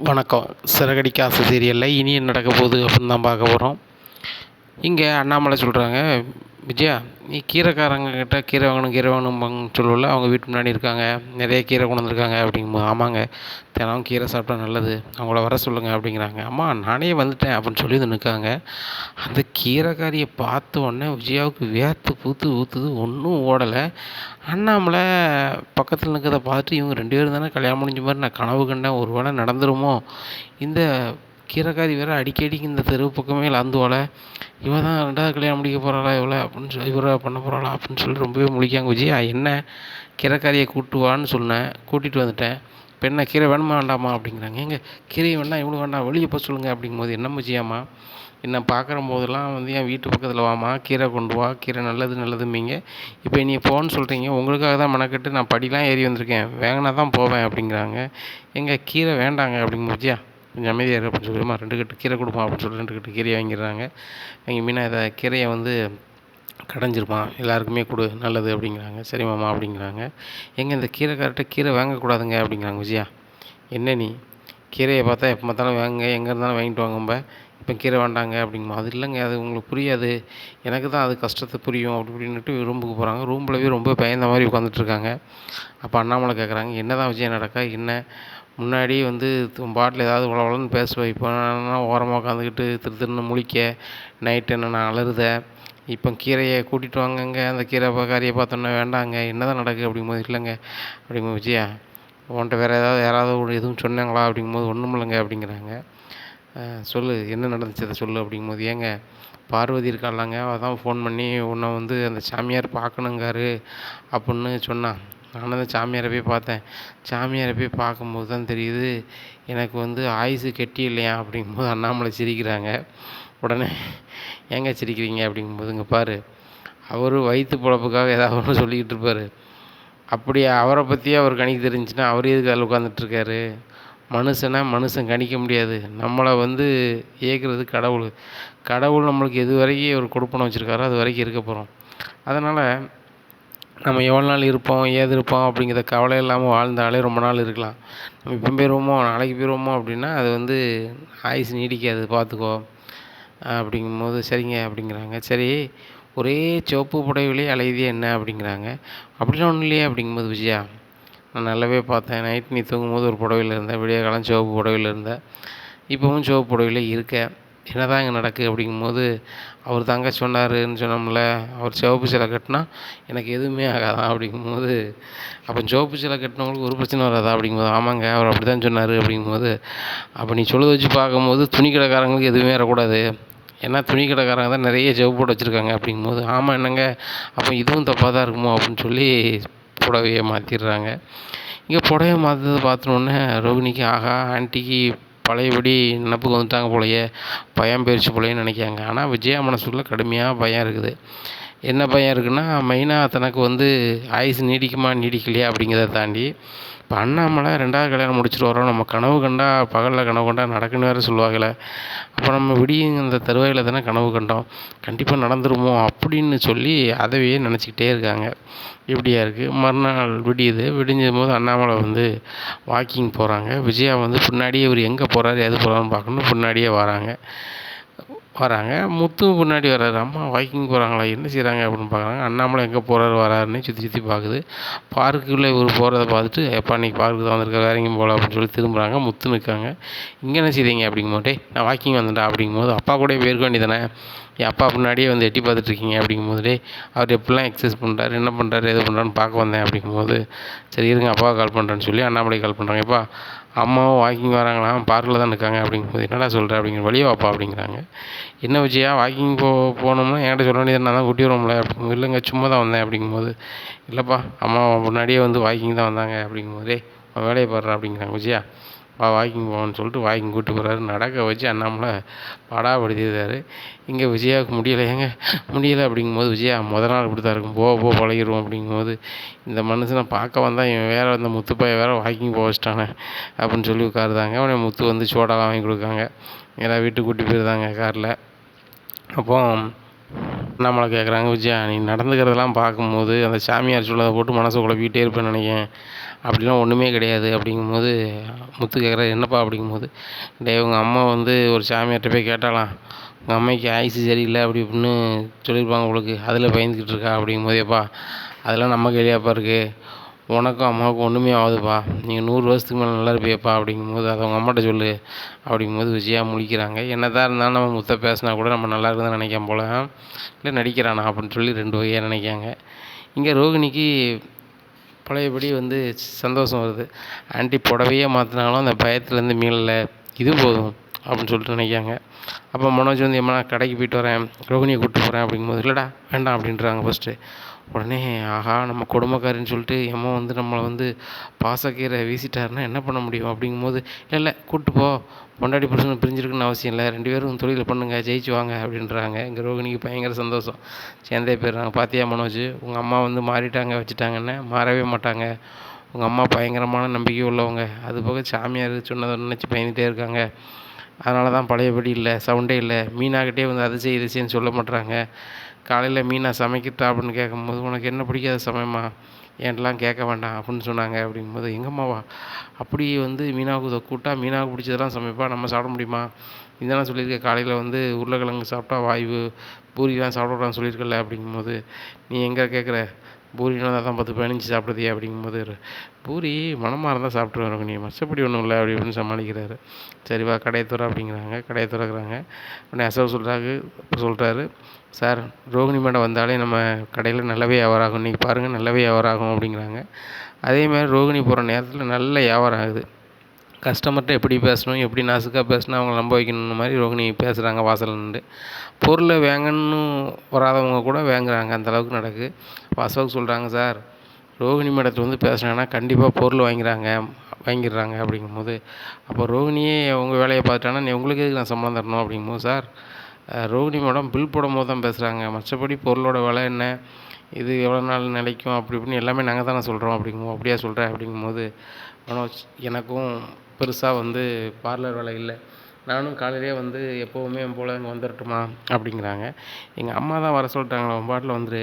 வணக்கம். சிறகடிக்க ஆசை சீரியலில் இனி என்ன நடக்க போகுது அப்படின்னு தான் பார்க்க போகிறோம் இங்கே அண்ணாமலை சொல்கிறாங்க விஜயா நீ கீரைக்காரங்கக்கிட்ட கீரை வாங்கணும் கீரை வாங்கணும்பாங்கன்னு சொல்லுவல அவங்க வீட்டு முன்னாடி இருக்காங்க நிறைய கீரை கொண்டு வந்திருக்காங்க அப்படிங்கும்போது ஆமாங்க தினமும் கீரை சாப்பிட்டா நல்லது அவங்கள வர சொல்லுங்கள் அப்படிங்கிறாங்க. அம்மா நானே வந்துட்டேன் அப்படின்னு சொல்லி வந்து நிற்காங்க அந்த கீரைக்காரியை பார்த்த உடனே விஜயாவுக்கு வேர்த்து பூத்து ஊற்றுது ஒன்றும் ஓடலை. அண்ணாமலை பக்கத்தில் நிற்கிறத பார்த்துட்டு இவங்க ரெண்டு பேரும் தானே கல்யாணம் முடிஞ்ச மாதிரி நான் கனவு கண்டேன் ஒரு வேளை நடந்துருமோ? இந்த கீரைக்காரி வேறு அடிக்கடி இந்த தெரு பக்கமே லந்துவால. இவ தான் ரெண்டாவது கல்யாணம் முடிக்க போகிறாளா இவ்வளோ அப்படின்னு சொல்லி இவரை பண்ண போகிறாளா அப்படின்னு சொல்லி ரொம்பவே முழிக்காங்க விஜயா. என்ன? கீரைக்காரியை கூட்டு வான்னு சொன்னேன். கூட்டிகிட்டு வந்துட்டேன். இப்போ என்ன கீரை வேணுமா வேண்டாமா? அப்படிங்கிறாங்க. எங்க கீரை வேணாம் இவ்வளோ வேண்டாம். வெளியே போக சொல்லுங்கள் அப்படிங்கும்போது என்ன முச்சியாம்மா என்ன பார்க்குற போதெல்லாம் வந்து என் வீட்டு பக்கத்தில் வாமா கீரை கொண்டு வா. கீரை நல்லது நல்லதும்பீங்க. இப்போ நீ போன்னு சொல்கிறீங்க உங்களுக்காக தான் மெனக்கட்டு நான் படிலாம் ஏறி வந்திருக்கேன். வேங்கினா தான் போவேன். அப்படிங்கிறாங்க. எங்கள் கீரை வேண்டாங்க. அப்படிங்க விஜயா கொஞ்சம் அமைதியாக இரு அப்படின்னு சொல்லிமா ரெண்டு கட்டு கீரை கொடுப்போம் அப்படின்னு சொல்லி ரெண்டு கட்டு கீரையை வாங்கிடுறாங்க. வாங்கி மீனா இதை கீரையை வந்து கடைஞ்சிருப்பான் எல்லாருக்குமே கொடு நல்லது அப்படிங்கிறாங்க. சரி மாமா அப்படிங்கிறாங்க. எங்கே இந்த கீரை கரெக்டாக கீரை வாங்கக்கூடாதுங்க அப்படிங்கிறாங்க. விஜயா என்ன நீ? கீரையை பார்த்தா எப்போ பார்த்தாலும் வாங்க எங்கே இருந்தாலும் வாங்கிட்டு வாங்கம்ப இப்போ கீரை வேண்டாங்க அப்படிங்குமா அது இல்லைங்க அது உங்களுக்கு புரியாது. எனக்கு தான் அது கஷ்டத்தை புரியும் அப்படி இப்படின்னுட்டு ரூமுக்கு போகிறாங்க ரூமில் ரொம்ப பயந்த மாதிரி உட்காந்துட்ருக்காங்க அப்போ அண்ணாமலை கேட்குறாங்க என்ன தான் விஜயம் நடக்கா என்ன? முன்னாடி வந்து பாட்டில் ஏதாவது உழவுலன்னு பேசுவேன் இப்போ ஓரமாக உட்காந்துக்கிட்டு திரு திருன்னு முழிக்க நைட்டு என்ன நான் அலறுத. இப்போ கீரையை கூட்டிகிட்டு வாங்கங்க. அந்த கீரை காரியை பார்த்தோன்னே வேண்டாங்க. என்ன தான் நடக்குது அப்படிங்கும்போது இல்லைங்க. அப்படிங்கும்போது விஜயா உன்ட்ட வேறு ஏதாவது யாராவது ஒரு எதுவும் சொன்னாங்களா? அப்படிங்கும்போது ஒன்றும் இல்லைங்க அப்படிங்கிறாங்க. சொல்லு என்ன நடந்துச்சு அதை சொல்லு அப்படிங்கும்போது ஏங்க பார்வதி இருக்காளாங்க அதான் ஃபோன் பண்ணி உன்னை வந்து அந்த சாமியார் பார்க்கணுங்காரு அப்புடின்னு சொன்னான். நானும் அந்த சாமியாரை போய் பார்த்தேன். சாமியாரை போய் பார்க்கும்போது தான் தெரியுது எனக்கு வந்து ஆயுசு கெட்டி இல்லையா அப்படிங்கும்போது அண்ணாமலை சிரிக்கிறாங்க. உடனே ஏங்க சிரிக்கிறீங்க அப்படிங்கும்போது இங்கே பாரு அவர் வயிற்று பொழப்புக்காக ஏதாவது ஒன்று சொல்லிக்கிட்டு இருப்பார். அப்படி அவரை பற்றியே அவர் கணிக்கு தெரிஞ்சுன்னா அவர் எதுக்கு அதில் உட்காந்துட்ருக்காரு மனுஷனை மனுஷன் கணிக்க முடியாது. நம்மளை வந்து இயக்கிறது கடவுள். கடவுள் நம்மளுக்கு எது வரைக்கும் ஒரு கொடுப்பனை வச்சுருக்காரோ அது வரைக்கும் இருக்க போகிறோம் அதனால் நம்ம எவ்வளோ நாள் இருப்போம் ஏது இருப்போம் அப்படிங்கிற கவலை இல்லாமல் வாழ்ந்தாலே ரொம்ப நாள் இருக்கலாம். நம்ம இப்போ போயிடுவோமோ நாளைக்கு போயிடுவோமோ அப்படின்னா அது வந்து ஆயுசு நீடிக்காது பார்த்துக்கோ அப்படிங்கும்போது சரிங்க அப்படிங்கிறாங்க. சரி ஒரே சிவப்பு புடவையிலே அலையுதே என்ன அப்படிங்கிறாங்க. அப்படிலாம் ஒன்றும் இல்லையே அப்படிங்கும்போது விஜயா நான் நல்லாவே பார்த்தேன். நைட் நீ தூங்கும்போது ஒரு புடவையில் இருந்தேன். விடிய காலம் சிவப்பு புடவையில் இருந்தேன். இப்போவும் சிவப்பு புடவையில் இருக்கேன். என்ன தான் இங்கே நடக்குது அப்படிங்கும்போது அவர் தாங்க சொன்னாருன்னு சொன்னோம்ல அவர் சிவப்பு சிலை கட்டினா எனக்கு எதுவுமே ஆகாதான் அப்படிங்கும்போது அப்போ சிவப்பு சிலை கட்டினவங்களுக்கு ஒரு பிரச்சனை வராதா அப்படிங்கும்போது ஆமாங்க அவர் அப்படி தான் சொன்னார் அப்படிங்கும்போது அப்போ நீ சொல்லுத வச்சு பார்க்கும்போது துணி கடைக்காரங்களுக்கு எதுவுமே வரக்கூடாது. ஏன்னா துணி கடைக்காரங்க தான் நிறைய ஜவு போட்டு வச்சுருக்காங்க அப்படிங்கும்போது ஆமாம் என்னங்க அப்போ இதுவும் தப்பாக தான் இருக்குமோ அப்படின்னு சொல்லி புடவையை மாற்றிடுறாங்க இங்கே புடவைய மாற்றுறதை பார்த்தோன்னே ரோகிணிக்கு ஆகா ஆன்ட்டிக்கு பழையபடி நினப்புக்கு வந்துட்டாங்க போலயே. பயம் போயிடுச்சு போலயேன்னு நினைக்காங்க ஆனால் விஜயா மனசுக்குள்ளே கடுமையாக பயம் இருக்குது. என்ன பயம் இருக்குன்னா மெயினாக தனக்கு வந்து ஆயுசு நீடிக்குமா நீடிக்கலையா அப்படிங்கிறத தாண்டி இப்போ அண்ணாமலை ரெண்டாவது கல்யாணம் முடிச்சுட்டு வரோம் நம்ம கனவு கண்டா பகலில் கனவு கண்டா நடக்குன்னு வேறு சொல்லுவாங்களே அப்போ நம்ம விடியும் இந்த தருவாயில் தானே கனவு கண்டோம். கண்டிப்பாக நடந்துருமோ அப்படின்னு சொல்லி அதவையே நினச்சிக்கிட்டே இருக்காங்க. இப்படியா இருக்குது மறுநாள் விடியுது. விடிஞ்சும் போது அண்ணாமலை வந்து வாக்கிங் போகிறாங்க விஜயா வந்து பின்னாடியே இவர் எங்கே போகிறாரு எது போகிறாருன்னு பார்க்கணும். பின்னாடியே வராங்க. வராங்க. முத்து முன்னாடி வர்றாரு. அம்மா வாக்கிங் போகிறாங்களா என்ன செய்கிறாங்க அப்படின்னு பார்க்குறாங்க. அண்ணாமலை எங்கே போகிறாரு வராருன்னு சுற்றி சுற்றி பார்க்குது. பார்க்குள்ளே இவர் போகிறத பார்த்துட்டு எப்பா இன்றைக்கி பார்க்கு தான் வந்திருக்க வேற எங்கேயும் போகல அப்படின்னு சொல்லி திரும்புகிறாங்க முத்து நிற்காங்க. இங்கே என்ன செய்கிறீங்க அப்படிங்கும்போது நான் வாக்கிங் வந்துட்டேன் அப்படிங்கும்போது அப்பா கூட போயிருக்க வேண்டியதானே? என் அப்பா முன்னாடியே வந்து எட்டி பார்த்துட்ருக்கீங்க அப்படிங்கும்போது டே அவர் எப்படிலாம் எக்ஸசைஸ் பண்ணுறாரு என்ன பண்ணுறாரு எது பண்ணுறான்னு பார்க்க வந்தேன் அப்படிங்கும்போது சரி இருங்க அப்பாவை கால் பண்ணுறேன்னு சொல்லி அண்ணாமலை கால் பண்ணுறாங்க எப்பா அம்மாவும் வாக்கிங் வராங்களாம் பார்க்கில் தான் இருக்காங்க அப்படிங்கும்போது என்னடா சொல்கிற அப்படிங்கிற வெளியே வாப்பா அப்படிங்கிறாங்க. என்ன விஜயா வாக்கிங் போ போனோம்னா என்கிட்ட சொல்ல வேண்டியது நான் தான் கூட்டி வரோம்ல அப்படிங்க இல்லைங்க சும்மா தான் வந்தேன் அப்படிங்கும்போது இல்லைப்பா அம்மா முன்னாடியே வந்து வாக்கிங் தான் வந்தாங்க அப்படிங்கும்போது வேலையை பாடுறா அப்படிங்கிறாங்க. விஜயா வா வாக்கிங் போவோன்னு சொல்லிட்டு வாக்கிங் கூப்பிட்டு போகிறாரு நடக்க வச்சு அண்ணாமலை பாடாப்படுத்திடுறாரு இங்கே விஜயாவுக்கு முடியலை. ஏங்க முடியலை அப்படிங்கும்போது விஜயா முத நாள் இப்படி தான் இருக்கும். போக போக பழகிடுவோம் அப்படிங்கும்போது இந்த மனுஷனை பார்க்க வந்தால் இவன் வேறு அந்த முத்துப்பாயை வேறு வாக்கிங் போக வச்சிட்டானே அப்படின்னு சொல்லி உட்காருதாங்க அவனை முத்து வந்து சோடாலாம் வாங்கி கொடுக்காங்க. எல்லாம் வீட்டுக்கு கூட்டி போயிருந்தாங்க காரில். அப்போது அண்ணாமலை கேட்குறாங்க விஜயா நீ நடந்துக்கிறதெல்லாம் பார்க்கும்போது அந்த சாமியார் சொல்லதை போட்டு மனசை குழப்பிக்கிட்டே இருப்பேன்னு நினைக்கிறேன். அப்படிலாம் ஒன்றுமே கிடையாது அப்படிங்கும்போது முத்து கேட்குறாரு என்னப்பா? அப்படிங்கும்போது டே உங்கள் அம்மா வந்து ஒரு சாமியார்கிட்ட போய் கேட்டாலாம் உங்கள் அம்மைக்கு ஆயுசு சரியில்லை அப்படி இப்படின்னு சொல்லியிருப்பாங்க உங்களுக்கு அதில் பயந்துக்கிட்டு இருக்கா? அப்படிங்கும்போது ஏப்பா அதெல்லாம் நம்ம கையிலையாப்பா இருக்குது உனக்கும் அம்மாவுக்கும் ஒன்றுமே ஆகுதுப்பா. நீங்கள் நூறு வருஷத்துக்கு மேலே நல்லா இருப்பியப்பா அப்படிங்கும்போது அதை அவங்க அம்மாட்ட சொல்லு. அப்படிங்கும்போது விஜயா முழிக்கிறாங்க என்ன தான் இருந்தாலும் நம்ம முத்த பேசினா கூட நம்ம நல்லா இருக்குதுன்னு நினைக்காம போல. இல்லை நடிக்கிறானா அப்படின்னு சொல்லி ரெண்டு வகையாக நினைக்காங்க. இங்கே ரோகிணிக்கு பழையபடி வந்து சந்தோஷம் வருது. ஆண்டி புடவையே மாற்றினாலும் அந்த பயத்துலேருந்து மீளலை. இது போதும் அப்படின்னு சொல்லிட்டு நினைக்காங்க. அப்போ மனோஜ் வந்து எம்மா கடைக்கு போயிட்டு வரேன். ரோகிணியை கூப்பிட்டு போகிறேன் அப்படிங்கும்போது இல்லைடா வேண்டாம் அப்படின்றாங்க ஃபஸ்ட்டு உடனே ஆஹா நம்ம கொடுமைக்காரின்னு சொல்லிட்டு எம்மா வந்து நம்மளை வந்து பாசக்கீரை வீசிட்டாருன்னா என்ன பண்ண முடியும்? அப்படிங்கும்போது இல்லை இல்லை கூப்பிட்டு போ. பொண்டாடி புருஷனை பிரிஞ்சிருக்குன்னு அவசியம் இல்லை. ரெண்டு பேரும் தொழில் பண்ணுங்க ஜெயிச்சு வாங்க அப்படின்றாங்க. எங்கள் ரோகிணிக்கு பயங்கர சந்தோஷம். சேர்ந்தே போயிடுறாங்க. பார்த்தியா மனோஜ்? உங்கள் அம்மா வந்து மாறிட்டாங்க வச்சுட்டாங்கன்னு. மாறவே மாட்டாங்க. உங்கள் அம்மா பயங்கரமான நம்பிக்கை உள்ளவங்க. அது போக சாமியார் சொன்னதை நினச்சி பயந்துகிட்டே இருக்காங்க. அதனால தான் பழையபடி இல்லை சவுண்டே இல்லை. மீனாகிட்டே வந்து அதை செய் இது செய்யன்னு சொல்ல மாட்டுறாங்க காலையில் மீனா சமைக்கிட்டா அப்படின்னு கேட்கும்போது உனக்கு என்ன பிடிக்காத சமயமா? ஏன்லாம் கேட்க வேண்டாம் அப்படின்னு சொன்னாங்க அப்படிங்கும்போது எங்கம்மாவா? அப்படி வந்து மீனாவுக்கு கூட்டா மீனாவுக்கு பிடிச்சதெல்லாம் சமைப்பா நம்ம சாப்பிட முடியுமா? இதெல்லாம் சொல்லியிருக்க காலையில் வந்து உருளைக்கிழங்கு சாப்பிட்டா வாய்வு பூரிலாம் சாப்பிடக்கூடாதுன்னு சொல்லியிருக்கல அப்படிங்கும்போது நீ எங்கே கேட்குற? பூரினா தான் பத்து பதினஞ்சு சாப்பிடுதே அப்படிங்கும்போது பூரி மனமாக இருந்தால் சாப்பிட்ருவாரு நீ மற்றபடி ஒன்றும் இல்லை அப்படி இப்படின்னு சமாளிக்கிறாரு. சரிவா கடையை திற அப்படிங்கிறாங்க. கடையை துறக்குறாங்க. உடனே அசோக் சொல்கிறாரு சொல்கிறாரு சார் ரோகிணி மேடம் வந்தாலே நம்ம கடையில் நல்லாவே வியாபாரம் ஆகும். இன்றைக்கி பாருங்கள் நல்லாவே வியாபாரம் ஆகும் அப்படிங்கிறாங்க. அதேமாதிரி ரோகிணி போகிற நேரத்தில் நல்ல வியாபாரம் ஆகுது. கஸ்டமர்கிட்ட எப்படி பேசணும் எப்படி நாசுக்காக பேசணும் அவங்கள நம்ப வைக்கணும்னு மாதிரி ரோகிணி பேசுகிறாங்க வாசலில் நின்று பொருளை வாங்கன்னு வராதவங்க கூட வாங்குறாங்க அந்தளவுக்கு நடக்குது வாசலுக்கு சொல்கிறாங்க சார் ரோகிணி மேடத்தில் வந்து பேசுனாங்கன்னா கண்டிப்பாக பொருள் வாங்கிறாங்க வாங்கிடுறாங்க அப்படிங்கும்போது அப்போ ரோகிணியே உங்கள் வேலையை பார்த்துட்டாங்கன்னா நீ உங்களுக்கு எதுக்கு நான் சம்பளம் தரணும்? அப்படிங்கும்போது சார் ரோகிணி மேடம் பில் போடும்போது தான் பேசுகிறாங்க மற்றபடி பொருளோட விலை என்ன? இது எவ்வளோ நாள் நிலைக்கும் அப்படி இப்படின்னு எல்லாமே நாங்கள் தானே சொல்கிறோம் அப்படிங்கும்போது அப்படியா சொல்கிறேன் அப்படிங்கும்போது மனோஜ் எனக்கும் பெருசாக வந்து பார்லர் வேலை இல்லை. நானும் காலையிலேயே வந்து எப்போவுமே போல் இங்கே வந்துடட்டுமா அப்படிங்கிறாங்க. எங்கள் அம்மா தான் வர சொல்லிட்டாங்களா உன் பாட்டில் வந்துரு.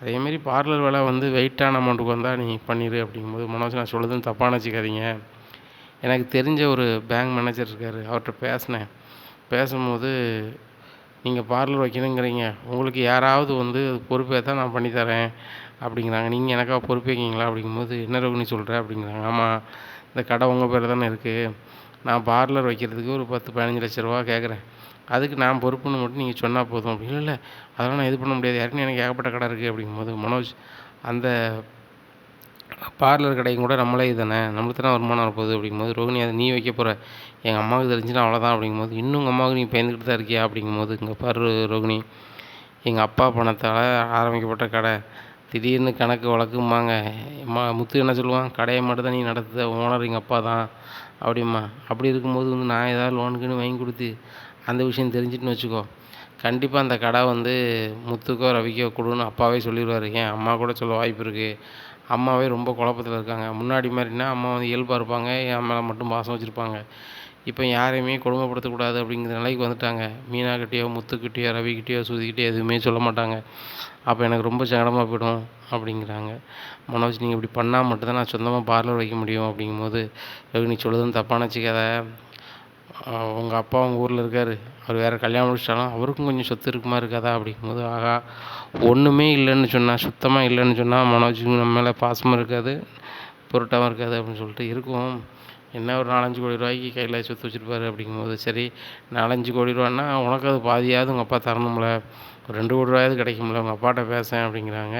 அதேமாரி பார்லர் வேலை வந்து வெயிட்டான அமௌண்ட்டுக்கு வந்தால் நீ பண்ணிடு அப்படிங்கும்போது மனோஜ் நான் சொல்லுதுன்னு தப்பாக நினச்சிக்காதீங்க எனக்கு தெரிஞ்ச ஒரு பேங்க் மேனேஜர் இருக்கார் அவர்கிட்ட பேசினேன். பேசும்போது நீங்கள் பார்லர் வைக்கணுங்கிறீங்க. உங்களுக்கு யாராவது வந்து பொறுப்பேற்றால் நான் பண்ணித்தரேன் அப்படிங்கிறாங்க. நீங்கள் எனக்காக பொறுப்பேற்கிங்களா அப்படிங்கும்போது என்ன ரகுனி சொல்கிற அப்படிங்கிறாங்க. ஆமாம் இந்த கடை உங்கள் பேர் தானே இருக்குது நான் பார்லர் வைக்கிறதுக்கு ஒரு பத்து பதினஞ்சு லட்ச ரூபா கேட்குறேன் அதுக்கு நான் பொறுப்புன்னு மட்டும் நீங்கள் சொன்னால் போதும். அப்படின்னு இல்லை இல்லை. அதெல்லாம் நான் இது பண்ண முடியாது. யாருன்னு எனக்கு ஏகப்பட்ட கடை இருக்குது அப்படிங்கும்போது மனோஜ் அந்த பார்லர் கடையும் கூட நம்மளே தானே நம்மளுக்கு தானே வருமானம் வரப்போகுது அப்படிங்கும்போது ரோகிணி அதை நீ வைக்க போகிற எங்கள் அம்மாவுக்கு தெரிஞ்சுன்னா அவ்வளோதான் அப்படிங்கும்போது இன்னும் உங்கள் அம்மாவுக்கு நீ பயந்துக்கிட்டு தான் இருக்கியா அப்படிங்கும்போது இங்கே பாரு ரோகிணி. எங்கள் அப்பா பணத்தால் ஆரம்பிக்கப்பட்ட கடை. திடீர்னு கணக்கு வழக்குமாங்க அம்மா முத்து என்ன சொல்லுவான்? கடையை மட்டும் தான் நீ நடத்துத ஓனர் எங்கள் அப்பா தான் அப்படிம்மா. அப்படி இருக்கும்போது வந்து நான் ஏதாவது லோனுக்குன்னு வாங்கி கொடுத்து அந்த விஷயம் தெரிஞ்சுட்டுன்னு வச்சுக்கோ. கண்டிப்பாக அந்த கடை வந்து முத்துக்கோ ரவிக்கோ கொடுன்னு அப்பாவே சொல்லிடுவார். ஏன் அம்மா கூட சொல்ல வாய்ப்பு இருக்குது அம்மாவே ரொம்ப குழப்பத்தில் இருக்காங்க. முன்னாடி மாதிரினா அம்மா வந்து இயல்பாக இருப்பாங்க என் மேலே மட்டும் பாசம் வச்சுருப்பாங்க. இப்போ யாரையுமே கொடுமைப்படுத்தக்கூடாது அப்படிங்கிற நிலைக்கு வந்துட்டாங்க. மீனாக்கிட்டேயோ முத்துக்கிட்டேயோ ரவிக்கிட்டேயோ சுதிக்கிட்டேயோ எதுவுமே சொல்ல மாட்டாங்க. அப்போ எனக்கு ரொம்ப சங்கடமாக போயிடும் அப்படிங்கிறாங்க. மனோஜ் நீங்கள் இப்படி பண்ணால் மட்டும்தான் நான் சொந்தமாக பார்லர் வைக்க முடியும் அப்படிங்கும்போது ரவி சொல்லுதுன்னு தப்பான வச்சுக்காத உங்கள் அப்பா உங்கள் ஊரில் இருக்கார். அவர் வேறு கல்யாணம் முடிச்சிட்டாலும் அவருக்கும் கொஞ்சம் சொத்து இருக்குமா இருக்காதா அப்படிங்கும்போது ஆகா ஒன்றுமே இல்லைன்னு சொன்னால் சுத்தமாக இல்லைன்னு சொன்னால் மனோஜுக்கு நம்ம மேலே பாசமும் இருக்காது பொருட்டாகவும் இருக்காது அப்படின்னு சொல்லிட்டு இருக்கும். என்ன ஒரு நாலஞ்சு கோடி ரூபாய்க்கு கையில் சொத்து வச்சுருப்பாரு அப்படிங்கும்போது சரி நாலஞ்சு கோடி ரூபான்னா உனக்கு அது பாதியாவது உங்கள் அப்பா தரணும்ல. ஒரு ரெண்டு கோடி ரூபாயாவது கிடைக்கும்ல உங்கள் அப்பாட்ட பேசேன் அப்படிங்கிறாங்க.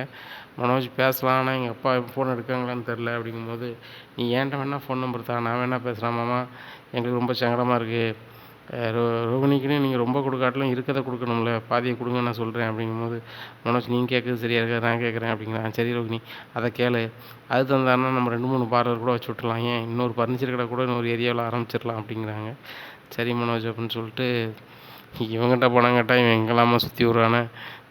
மனோஜ் பேசலாம் ஆனால் எங்கள் அப்பா ஃபோன் எடுக்காங்களான்னு தெரில அப்படிங்கும்போது நீ ஏன்ட்ட வேணால் ஃபோன் நம்பர் தான் நான் வேணால் பேசுகிறேன் எங்களுக்கு ரொம்ப சங்கடமாக இருக்குது ரோ ரோகிணிக்குன்னு நீங்கள் ரொம்ப கொடுக்காட்டிலும் இருக்கிறத கொடுக்கணும்ல பாதியை கொடுங்க நான் சொல்கிறேன் அப்படிங்கும்போது மனோஜ் நீங்கள் கேட்குறது சரியாக இருக்காது நான் கேட்குறேன் அப்படிங்கிறான். சரி ரோகிணி அதை கேளு. அது தந்தாருன்னா நம்ம ரெண்டு மூணு பார்லர் கூட வச்சு விட்றலாம் ஏன்? இன்னொரு ஃபர்னிச்சர் கடை கூட இன்னொரு ஏரியாவில் ஆரம்பிச்சிடலாம் அப்படிங்கிறாங்க. சரி மனோஜ் அப்படின்னு சொல்லிட்டு இவங்ககிட்ட பணம் கேட்டால் இவன் எங்கெல்லாமா சுற்றி விட்றானே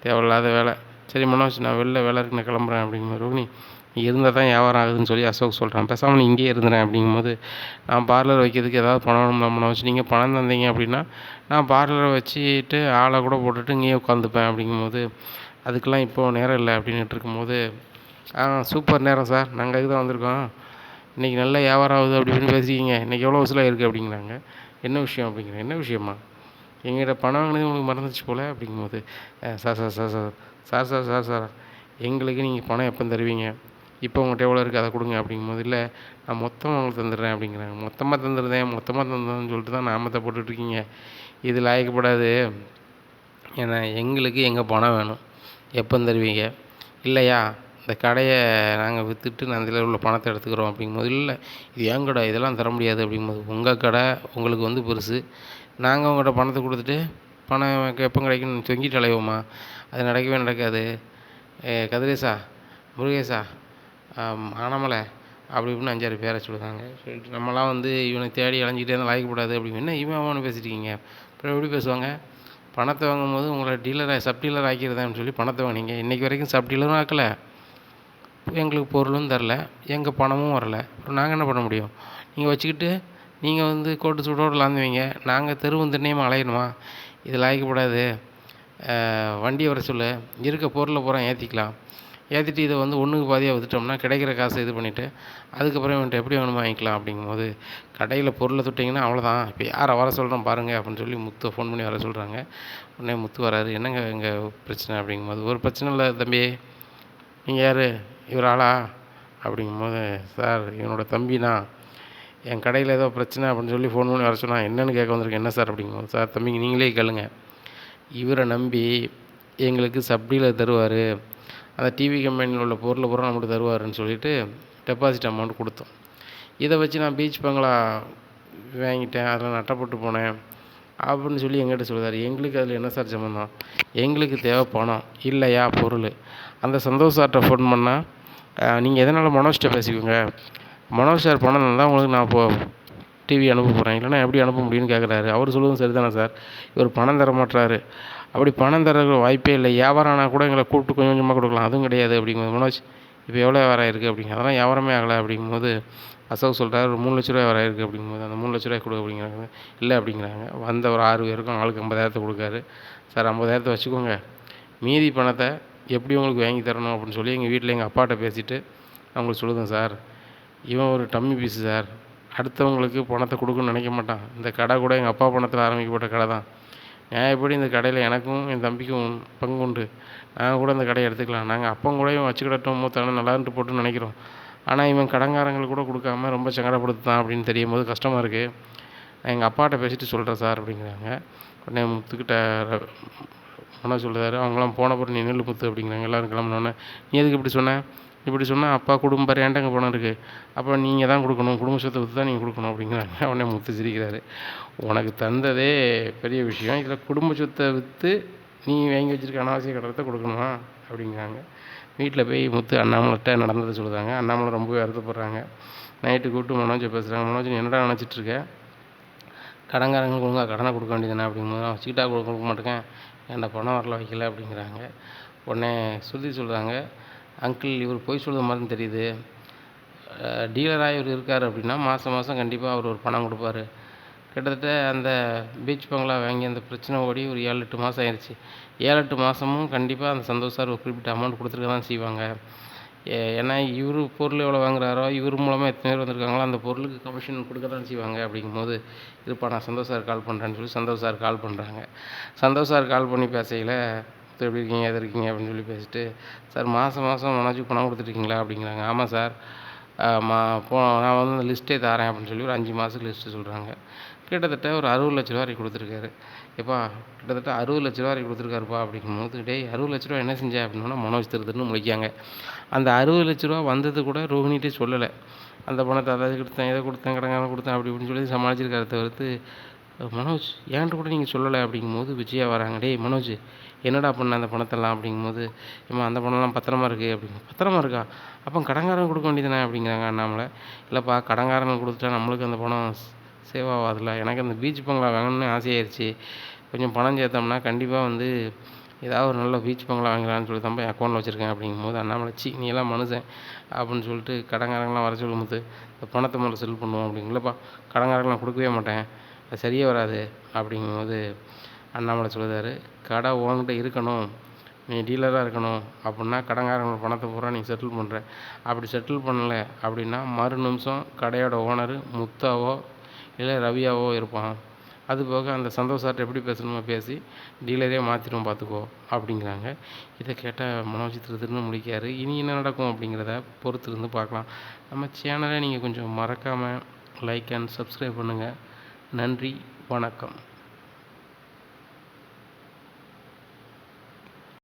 தேவையில்லாத வேலை. சரி மனோஜ் நான் வெளில வேலை இருக்கு நான் கிளம்புறேன் அப்படிங்கிற ரோகிணி நீ இருந்தால் தான் வியாபாரம் ஆகுதுன்னு சொல்லி அசோக் சொல்கிறான் பேசாமல் நீ இங்கேயே இருந்துறேன் அப்படிங்கும்போது நான் பார்லர் வைக்கிறதுக்கு ஏதாவது பணம் நம்ம வச்சு நீங்கள் பணம் தந்தீங்க அப்படின்னா நான் பார்லரை வச்சுட்டு ஆளை கூட போட்டுட்டு இங்கேயே உட்காந்துப்பேன் அப்படிங்கும்போது அதுக்கெலாம் இப்போது நேரம் இல்லை அப்படின்ட்டு இருக்கும்போது ஆ சூப்பர் நேரம் சார் நாங்கள் அதுக்கு தான் வந்திருக்கோம்? இன்றைக்கி நல்ல வியாபாரம் ஆகுது அப்படின்னு இப்படின்னு பேசிக்கிங்க. இன்றைக்கி எவ்வளோ வசூலாக இருக்குது அப்படிங்கிறாங்க. என்ன விஷயம் அப்படிங்கிறேன் என்ன விஷயமா எங்கிட்ட பணம் வாங்கினது உங்களுக்கு மறந்துச்சு போல் அப்படிங்கும்போது sir sir sir sir sir sir sir sir எங்களுக்கு நீங்கள் பணம் எப்போ தருவீங்க? இப்போ உங்கள்கிட்ட எவ்வளோ இருக்குது அதை கொடுங்க. அப்படிங்கும்போது இல்லை நான் மொத்தமாக உங்களுக்கு தந்துடுறேன் அப்படிங்கிறாங்க. மொத்தமாக தந்துடுறேன் மொத்தமாக தந்துடுறேன்னு சொல்லிட்டு தான் நாமத்தை போட்டுட்ருக்கீங்க. இது லாயக்கப்படாது. ஏன்னா எங்களுக்கு எங்கள் பணம் வேணும்? எப்போ தருவீங்க? இல்லையா இந்த கடையை நாங்கள் விற்றுட்டு நான் இதில் உள்ள பணத்தை எடுத்துக்கிறோம். அப்படிங்கும்போது இல்லை இது ஏன் கடை இதெல்லாம் தர முடியாது. அப்படிங்கும்போது உங்கள் கடை உங்களுக்கு வந்து பெருசு. நாங்கள் உங்கள்கிட்ட பணத்தை கொடுத்துட்டு பணம் எப்போ கிடைக்கும்னு தொங்கிட்டு அலைவோமா? அது நடக்கவே நடக்காது. கதிரேசா முருகேசா ஆனமலை அப்படி இப்படின்னு அஞ்சாறு பேரை சொல்லுவாங்க சொல்லிட்டு நம்மலாம் வந்து இவனை தேடி அலைஞ்சிக்கிட்டே இருந்தால் லாய்க்கப்படாது அப்படின்னு என்ன இவன் அவனு பேசிட்டீங்க அப்புறம் எப்படி பேசுவாங்க? பணத்தை வாங்கும்போது உங்களை டீலராக சப் டீலர் ஆக்கிடுறேன்னு சொல்லி பணத்தை வாங்கினீங்க. இன்றைக்கி வரைக்கும் சப் டீலரும் ஆக்கலை. எங்களுக்கு பொருளும் தரல. எங்கள் பணமும் வரல. அப்புறம் நாங்கள் என்ன பண்ண முடியும்? நீங்கள் வச்சுக்கிட்டு நீங்கள் வந்து கோட்டு சூடோடு லாந்துவீங்க நாங்கள் தெருவும் திண்ணையும் அலையணுமா? இது லாய்க்கப்படாது. வண்டியை வர சொல்லு. இருக்க பொருளை பூரா ஏற்றிக்கலாம் ஏற்றிட்டு இதை வந்து ஒன்றுக்கு பாதியாக விற்றுட்டோம்னா கிடைக்கிற காசை இது பண்ணிவிட்டு அதுக்கப்புறம் இவன்ட்டு எப்படி வேணுமோ வாங்கிக்கலாம் அப்படிங்கும்போது கடையில் பொருளை தொட்டிங்கன்னா அவ்வளோதான் இப்போ யாரை வர சொல்கிறோம் பாருங்கள் அப்படின்னு சொல்லி முத்து ஃபோன் பண்ணி வர சொல்கிறாங்க உடனே முத்து வராரு. என்னங்க இங்கே பிரச்சனை அப்படிங்கும்போது ஒரு பிரச்சனை இல்லை தம்பி. நீங்கள் யார்? இவர் ஆளா? அப்படிங்கும்போது சார் இவனோட தம்பினா என் கடையில் ஏதோ பிரச்சனை அப்படின்னு சொல்லி ஃபோன் பண்ணி வர சொன்னால் என்னென்னு கேட்க வந்திருக்கேன். என்ன சார் அப்படிங்க சார் தம்பிங்க நீங்களே கேளுங்க. இவரை நம்பி எங்களுக்கு சப்டியில் தருவார். அந்த டிவி கம்பெனியில் உள்ள பொருளை பூரா நம்மளுக்கு தருவாருன்னு சொல்லிட்டு டெபாசிட் அமௌண்ட் கொடுத்தோம். இதை வச்சு நான் பீச் பங்களா வாங்கிட்டேன். அதில் நட்டப்பட்டு போனேன். அப்படின்னு சொல்லி எங்கிட்ட சொல்லுவார் எங்களுக்கு அதில் என்ன சார் சம்மந்தம் எங்களுக்கு தேவை பணம் இல்லையா பொருள்? அந்த சந்தோஷ் சார்கிட்ட ஃபோன் பண்ணால் நீங்கள் எதனால் மனோஜ்கிட்ட பேசிக்கோங்க. மனோஜ் சார் பணம் தந்தால் உங்களுக்கு நான் இப்போது டிவி அனுப்ப போகிறேன் இல்லைன்னா எப்படி அனுப்ப முடியும்னு கேட்குறாரு அவர் சொல்லுவது சரி தானே சார்? இவர் பணம் தர மாட்டுறாரு அப்படி பணம் தர வாய்ப்பே இல்லை. வியாபாரம் ஆனால் கூட எங்களை கூப்பிட்டு கொஞ்சம் கொஞ்சமாக கொடுக்கலாம். அதுவும் கிடையாது அப்படிங்கும்போது மனோஜ் இப்போ எவ்வளோ வியாபாரம் இருக்குது அப்படிங்க? அதெல்லாம் வியாபாரமே ஆகலை அப்படிங்கும்போது அசோக் சொல்கிறார் ஒரு மூணு லட்ச ரூபா வியாபாரம் இருக்குது அப்படிங்கும்போது அந்த மூணு லட்ச ரூபாய் கொடு அப்படிங்கிறாங்க. இல்லை அப்படிங்கிறாங்க. வந்த ஒரு ஆறு பேருக்கும் ஆளுக்கு ஐம்பதாயிரத்தை கொடுக்காரு. சார் ஐம்பதாயிரத்தை வச்சுக்கோங்க. மீதி பணத்தை எப்படி உங்களுக்கு வாங்கி தரணும்? அப்படின்னு சொல்லி எங்கள் வீட்டில் எங்கள் அப்பாட்ட பேசிவிட்டு அவங்களுக்கு சொல்லுதேன் சார். இவன் ஒரு டம்மி பீஸு சார் அடுத்தவங்களுக்கு பணத்தை கொடுக்கணும்னு நினைக்க மாட்டான். இந்த கடை கூட எங்கள் அப்பா பணத்தில் ஆரம்பிக்கப்பட்ட கடை தான். நியாயப்படி இந்த கடையில் எனக்கும் என் தம்பிக்கும் பங்கு உண்டு. நாங்கள் கூட இந்த கடையை எடுத்துக்கலாம். நாங்கள் அப்பம் கூட இவன் வச்சுக்கிடட்டும் மூத்தான நல்லான்ட்டு போட்டு நினைக்கிறோம். ஆனால் இவன் கடங்காரங்களுக்கு கூட கொடுக்காம ரொம்ப சங்கடப்படுத்துதான் அப்படின்னு தெரியும் போது கஷ்டமாக இருக்குது நான் எங்கள் அப்பாட்ட பேசிட்டு சொல்கிறேன் சார் அப்படிங்கிறாங்க. உடனே முத்துக்கிட்ட மனோ சொல்கிறாரு அவங்களாம் போன பிறகு நீ நெல் முத்து அப்படிங்கிறாங்க. எல்லோரும் கிளம்புனோடனே நீ எதுக்கு இப்படி சொன்னேன் இப்படி சொன்னால் அப்பா குடும்பம் பாரு பணம் இருக்குது அப்போ நீங்கள் தான் கொடுக்கணும் குடும்ப சொத்தை விற்று தான் நீங்கள் கொடுக்கணும் அப்படிங்கிறாங்க. உடனே முத்து சிரிக்கிறாரு. உனக்கு தந்ததே பெரிய விஷயம். இதில் குடும்ப சொத்தை விற்று நீ வாங்கி வச்சுருக்க அனாவசிய கடத்தை கொடுக்கணுமா? அப்படிங்கிறாங்க. வீட்டில் போய் முத்து அண்ணாமலைகிட்ட நடந்ததை சொல்லுதாங்க. அண்ணாமலை ரொம்பவே வருத்தப்படுறாங்க. நைட்டு கூப்பிட்டு மனோஜை பேசுகிறாங்க மனோஜ் என்னடா நினச்சிட்ருக்க கடன்காரங்களுக்கு ஒழுங்காக கடனை கொடுக்க வேண்டியதுனா அப்படிங்கும்போது வச்சுக்கிட்டா கொடுக்க கொடுக்க மாட்டேங்க. ஏன்டா பணம் வரல வைக்கல அப்படிங்கிறாங்க. உடனே சுருதி சொல்கிறாங்க அங்கிள் இவர் பொய் சொல்கிற மாதிரி தெரியுது. டீலராக இவர் இருக்கார் அப்படின்னா மாதம் மாதம் கண்டிப்பாக அவர் ஒரு பணம் கொடுப்பாரு. கிட்டத்தட்ட அந்த பீச் பங்களா வாங்கி அந்த பிரச்சனை ஓடி ஒரு ஏழு எட்டு மாதம் ஆயிடுச்சு ஏழு எட்டு மாதமும் கண்டிப்பாக அந்த சந்தோஷ் சார் ஒரு குறிப்பிட்ட அமௌண்ட் கொடுத்துருக்க தான் செய்வாங்க. ஏன்னா இவர் பொருள் எவ்வளோ வாங்குறாரோ இவர் மூலமாக எத்தனை பேர் வந்திருக்காங்களோ அந்த பொருளுக்கு கமிஷன் கொடுக்க தான் செய்வாங்க அப்படிங்கும்போது இருப்பா நான் சந்தோஷ் சார் கால் பண்ணுறேன்னு சொல்லி சந்தோஷ் சார் கால் பண்ணுறாங்க சந்தோஷ் சார் கால் பண்ணி பேசையில் எப்படி இருக்கீங்க? எது இருக்கீங்க? அப்படின்னு சொல்லி பேசிட்டு சார் மாதம் மாதம் மனோஜுக்கு பணம் கொடுத்துட்ருக்கீங்களா அப்படிங்கிறாங்க. ஆமாம் சார். மா போ நான் வந்து அந்த லிஸ்ட்டே தரேன் அப்படின்னு சொல்லி ஒரு அஞ்சு மாதத்துக்கு லிஸ்ட்டு சொல்கிறாங்க கிட்டத்தட்ட ஒரு அறுபது லட்ச ரூபா வரைக்கும் கொடுத்துருக்காரு. எப்பா கிட்டத்தட்ட அறுபது லட்ச ரூபா வரைக்கும் கொடுத்துருக்காருப்பா அப்படிங்கும்போது டேய் அறுபது லட்ச ரூபா என்ன செஞ்சேன் அப்படின்னா மனோஜ் திருதுன்னு முடிக்காங்க அந்த அறுபது லட்ச ரூபா வந்தது கூட ரோஹினிகிட்டே சொல்லலை. அந்த பணத்தை அதாவது கொடுத்தேன் இதை கொடுத்தேன் கடங்கான கொடுத்தேன் அப்படி இப்படின்னு சொல்லி சமாளிச்சிருக்காரு தவிர்த்து மனோஜ் ஏன்ட்டு கூட நீங்கள் சொல்லலை? அப்படிங்கும்போது விஜயா வராங்க. டேய் மனோஜ் என்னடா பண்ண அந்த பணத்தெல்லாம் அப்படிங்கும்போது ஏம்மா அந்த பணம்லாம் பத்திரமா இருக்குது அப்படிங்க பத்திரமா இருக்கா? அப்போ கடங்காரன் கொடுக்க வேண்டியதுதானே? அப்படிங்கிறாங்க அண்ணாமலை. இல்லைப்பா கடங்காரன் கொடுத்துட்டா நம்மளுக்கு அந்த பணம் சேவ் ஆகாதுல்ல. எனக்கு அந்த பீச் பங்களா வாங்கணும்னு ஆசையாயிருச்சு. கொஞ்சம் பணம் சேர்த்தோம்னா கண்டிப்பாக வந்து ஏதாவது ஒரு நல்ல பீச் பங்களா வாங்கலாம்னு சொல்லி தான் போய் அக்கௌண்ட்டில் வச்சுருக்கேன். அப்படிங்கும்போது அண்ணாமலை சி நீ எல்லாம் மனுஷன். அப்படின்னு சொல்லிட்டு கடங்காரங்களாம் வர சொல்லும்போது இந்த பணத்தை முதல்ல செல் பண்ணுவோம். அப்படிங்களப்பா கடங்காரங்களாம் கொடுக்கவே மாட்டேன். அது சரியே வராது. அப்படிங்கும்போது அண்ணாமலை சொல்லுதார் கடை உன்கிட்ட இருக்கணும் நீ டீலராக இருக்கணும் அப்படின்னா கடன்காரங்க பணத்தை பூரா நீ செட்டில் பண்ணுற அப்படி செட்டில் பண்ணலை அப்படின்னா மறு நிமிஷம் கடையோட ஓனரு முத்தாவோ இல்லை ரவியாவோ இருப்பான். அது போக அந்த சந்தோஷார்ட்ட எப்படி பேசணுமோ பேசி டீலரே மாற்றிடும் பார்த்துக்கோ அப்படிங்கிறாங்க. இதை கேட்டால் மனோஜ் திரு முடிக்காரு இனி என்ன நடக்கும் அப்படிங்கிறத பொறுத்து இருந்து பார்க்கலாம். நம்ம சேனலை நீங்கள் கொஞ்சம் மறக்காமல் லைக் அண்ட் சப்ஸ்கிரைப் பண்ணுங்கள் நன்றி வணக்கம்.